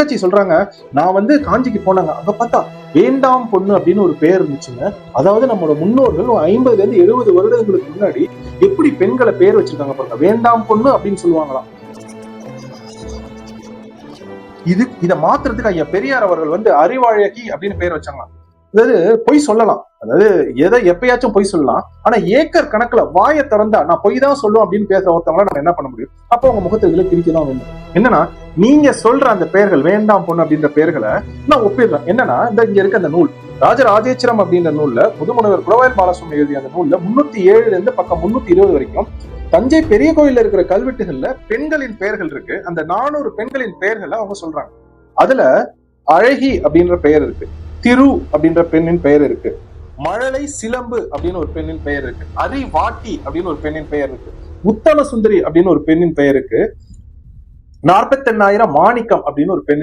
தங்கச்சி சொல்றாங்க நான் வந்து காஞ்சிக்கு போனாங்க. அங்க பார்த்தா வேண்டாம் பொண்ணு அப்படின்னு ஒரு பேர் இருந்துச்சுங்க. அதாவது நம்மளோட முன்னோர்கள் ஐம்பதுல இருந்து எழுபது வருடங்களுக்கு முன்னாடி எப்படி பெண்களை பேர் வச்சிருக்காங்க பாருங்க. வேண்டாம் பொண்ணு அப்படின்னு சொல்லுவாங்களாம். இது இதை மாத்துறதுக்கு ஐயா பெரியார் அவர்கள் வந்து அறிவாழகி அப்படின்னு பேர் வச்சாங்களாம். அதாவது பொய் சொல்லலாம். அதாவது எதை எப்பயாச்சும் பொய் சொல்லலாம். ஆனா ஏக்கர் கணக்குல வாயை திறந்தா நான் பொய் தான் சொல்லுவேன் அப்படின்னு பேசுற ஒருத்தவங்கள நம்ம என்ன பண்ண முடியும்? அப்போ உங்க முகத்துல பிரிக்க தான் வேணும் என்னன்னா நீங்க சொல்ற அந்த பெயர்கள் வேண்டாம் பொண்ணு அப்படின்ற பெயர்களை நான் ஒப்பிடுறேன். என்னன்னா இந்த இங்க இருக்க அந்த நூல் ராஜராஜேச்சரம் அப்படின்ற நூல்ல முதுமுனைவர் குலவாயல் பாலசுவாமி எழுதிய அந்த நூல்ல முன்னூத்தி ஏழுல இருந்து பக்கம் முன்னூத்தி இருபது வரைக்கும் தஞ்சை பெரிய கோயில்ல இருக்கிற கல்வெட்டுகள்ல பெண்களின் பெயர்கள் இருக்கு. அந்த நானூறு பெண்களின் பெயர்களை அவங்க சொல்றாங்க. அதுல அழகி அப்படின்ற பெயர் இருக்கு. திரு அப்படின்ற பெண்ணின் பெயர் இருக்கு. மழலை சிலம்பு அப்படின்னு ஒரு பெண்ணின் பெயர் இருக்கு. அரி வாட்டி அப்படின்னு ஒரு பெண்ணின் பெயர் இருக்கு. உத்தம சுந்தரி அப்படின்னு ஒரு பெண்ணின் பெயர் இருக்கு. நாற்பத்தெண்ணாயிரம் மாணிக்கம் அப்படின்னு ஒரு பெண்ணின்